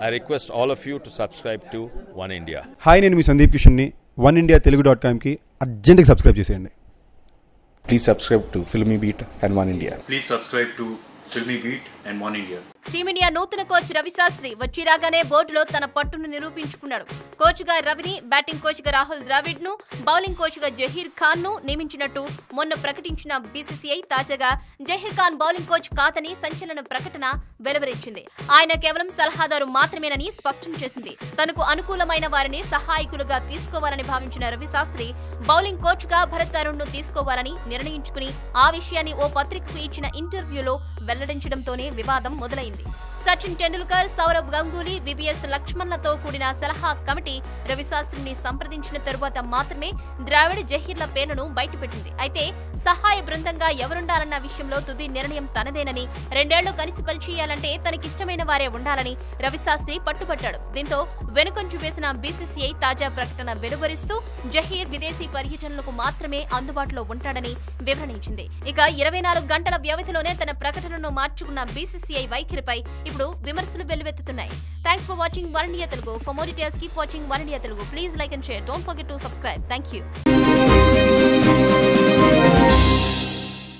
I request all of you to subscribe to one India hi నేను మీ సందీప్ కిషన్ని one India Telugu dot కామ్కి అర్జెంట్గా సబ్స్క్రైబ్ చేసేయండి. Please subscribe to filmy beat and one India please subscribe to filmy beat and one India team India నూతన coach Ravi Shastri వచ్చి రాగానే బోర్డులో తన పట్టును నిరూపించుకున్నాడు. కోచ్గా రవిని బ్యాటింగ్ కోచ్గా రాహుల్ ద్రావిడ్ను బౌలింగ్ కోచ్గా జహీర్ ఖాన్ను నియమించినట్టు మొన్న ప్రకటించిన బీసీసీఐ తాజాగా జహీర్ ఖాన్ బౌలింగ్ కోచ్ కాదని సంచలన ప్రకటన వెలువరించింది. ఆయన కేవలం సలహాదారు మాత్రమేనని స్పష్టం చేసింది. తనకు అనుకూలమైన వారిని సహాయకులుగా తీసుకోవాలని భావించిన రవి శాస్త్రి బౌలింగ్ కోచ్గా భరత్ అరుణ్ను తీసుకోవాలని నిర్ణయించుకుని ఆ విషయాన్ని ఓ పత్రికకు ఇచ్చిన ఇంటర్వ్యూలో వెల్లడించడంతోనే వివాదం మొదలైంది. సచిన్ టెండూల్కర్ సౌరవ్ గంగూలీ విబిఎస్ లక్ష్మణ్లతో కూడిన సలహా కమిటీ రవిశాస్త్రిని సంప్రదించిన తరువాత మాత్రమే ద్రావిడ్ జహీర్ల పేర్లను బయటపెట్టింది. అయితే సహాయ బృందంగా ఎవరుండాలన్న విషయంలో తుది నిర్ణయం తనదేనని రెండేళ్ళు కలిసి పనిచేయాలంటే తనకిష్టమైన వారే ఉండాలని రవిశాస్త్రి పట్టుబట్టాడు. దీంతో వెనుకొంచు వేసిన బీసీసీఐ తాజా ప్రకటన వెలువరిస్తూ జహీర్ విదేశీ పర్యటనలకు మాత్రమే అందుబాటులో ఉంటాడని వివరణించింది ఇక ఇరవై నాలుగు గంటల వ్యవధిలోనే తన ప్రకటనను మార్చుకున్న బీసీసీఐ వైఖరిపై ఇప్పుడు విమర్శలు వెల్లువెత్తుతున్నాయి. Thanks for watching one India Telugu for more details keep watching one India Telugu please like and share don't forget to subscribe thank you